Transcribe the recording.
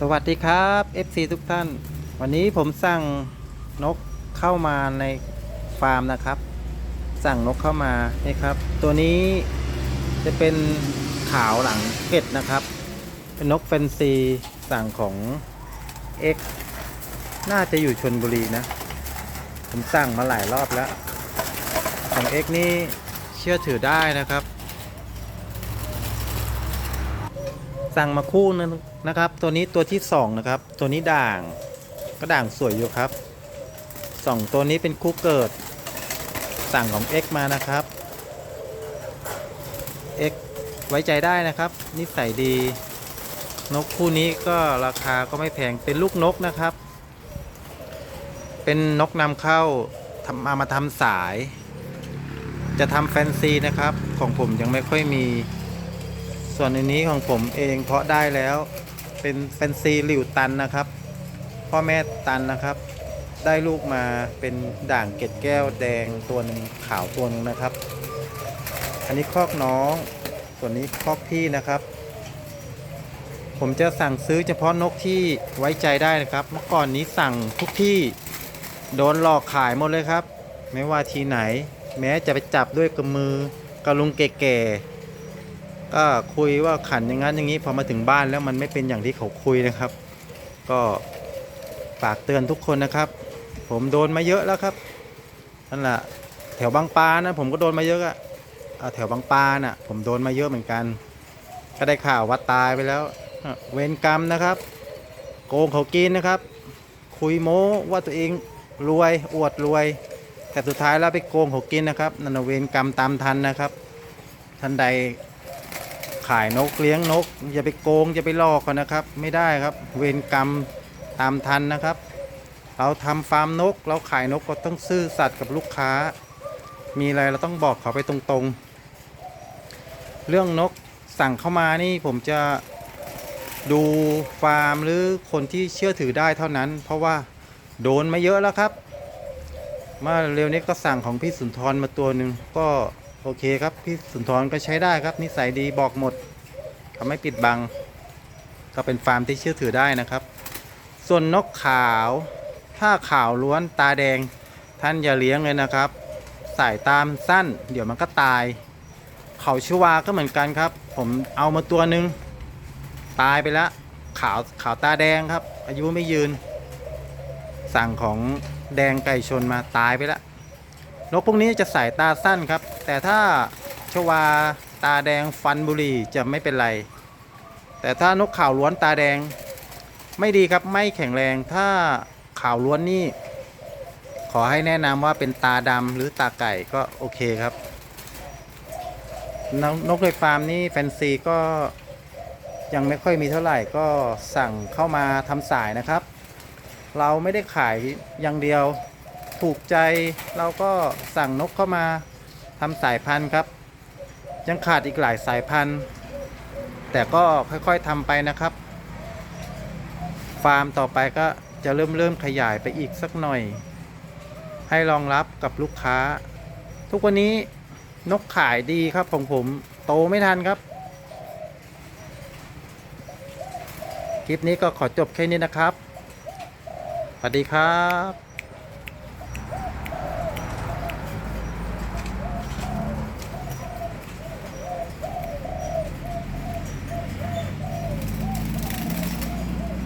สวัสดีครับ FC ทุกท่าน วันนี้ผมสั่งนกเข้ามาในฟาร์มนะครับ สั่งนกเข้ามานี่ครับ ตัวนี้จะเป็นขาวหลังเป็ดนะครับ เป็นนกแฟนซีสั่งของ X น่าจะอยู่ชนบุรีนะ ผมสั่งมาหลายรอบแล้ว ของ X นี่เชื่อถือได้นะครับ สั่งมาคู่นึงนะครับ ตัวนี้ตัวที่สองนะครับ ตัวนี้ด่างก็ด่างสวยอยู่ครับสองตัวนี้เป็นคู่เกิด สั่งของ X มานะครับ X ไว้ใจได้นะครับ นิสัยดี นกคู่นี้ก็ราคาก็ไม่แพงเป็นลูกนกนะครับ เป็นนกนำเข้าทำมามาทำสาย จะทำแฟนซีนะครับ ของผมยังไม่ค่อยมี ส่วนอันนี้ของผมเองเพาะได้แล้วเป็นแฟนซีหลิวตันนะครับ พ่อแม่ตันนะครับ ได้ลูกมาเป็นด่างเกล็ดแก้วแดงตัวหนึ่งขาวตัวหนึงนะครับ อันนี้คอกน้องส่วนนี้คอกพี่นะครับ ผมจะสั่งซื้อเฉพาะนกที่ไว้ใจได้นะครับ เมื่อก่อนนี้สั่งทุกที่โดนหลอกขายหมดเลยครับ ไม่ว่าทีไหน แม้จะไปจับด้วยกระมือกระลุงแก่ๆ ก็คุยว่าขันอย่างนั้นอย่างนี้พอมาถึงบ้านแล้วมันไม่เป็นอย่างที่เขาคุยนะครับ ก็ฝากเตือนทุกคนนะครับ ผมโดนมาเยอะแล้วครับนั่นแหละแถวบางปานะผมก็โดนมาเยอะอะแถวบางปาน่ะผมโดนมาเยอะเหมือนกัน ก็ได้ข่าวว่าตายไปแล้ว เวรกรรมนะครับ โกงเขากินนะครับ คุยโม้ว่าตัวเองรวยอวดรวย แต่สุดท้ายแล้วไปโกงเขากินนะครับนันเวรกรรมตามทันนะครับท่านใด ขายนกเลี้ยงนก อย่าไปโกงอย่าไปหลอกกันนะครับ ไม่ได้ครับ เวรกรรมตามทันนะครับ เราทำฟาร์มนก เราขายนกก็ต้องซื่อสัตย์กับลูกค้า มีอะไรเราต้องบอกเขาไปตรงๆ เรื่องนกสั่งเข้ามานี่ผมจะดูฟาร์มหรือคนที่เชื่อถือได้เท่านั้น เพราะว่าโดนมาเยอะแล้วครับมื่อเร็วนี้ก็สั่งของพี่สุนทรมาตัวหนึ่งก็ โอเคครับ พี่สุนทรก็ใช้ได้ครับ นิสัยดีบอกหมดเขาไม่ปิดบัง ก็เป็นฟาร์มที่เชื่อถือได้นะครับ ส่วนนกขาว ถ้าขาวล้วนตาแดงท่านอย่าเลี้ยงเลยนะครับ สายตามสั้น เดี๋ยวมันก็ตาย เขาชวาก็เหมือนกันครับ ผมเอามาตัวหนึ่งตายไปแล้วขาวขาวตาแดงครับ อายุไม่ยืน สั่งของแดงไก่ชนมาตายไปแล้ว นกพวกนี้จะสายตาสั้นครับ แต่ถ้าชวาตาแดงฟันบุรีจะไม่เป็นไร แต่ถ้านกข่าวล้วนตาแดงไม่ดีครับไม่แข็งแรงถ้าข่าวล้วนนี่ ขอให้แนะนำว่าเป็นตาดำหรือตาไก่ก็โอเคครับ นกนกในฟาร์มนี่แฟนซีก็ยังไม่ค่อยมีเท่าไหร่ก็สั่งเข้ามาทำสายนะครับ เราไม่ได้ขายอย่างเดียว ถูกใจเราก็สั่งนกเข้ามาทำสายพันธุ์ครับ ยังขาดอีกหลายสายพันธุ์ แต่ก็ค่อยๆทำไปนะครับ ฟาร์มต่อไปก็จะเริ่มเริ่มขยายไปอีกสักหน่อย ให้รองรับกับลูกค้า ทุกวันนี้นกขายดีครับของผมโตไม่ทันครับ คลิปนี้ก็ขอจบแค่นี้นะครับ สวัสดีครับ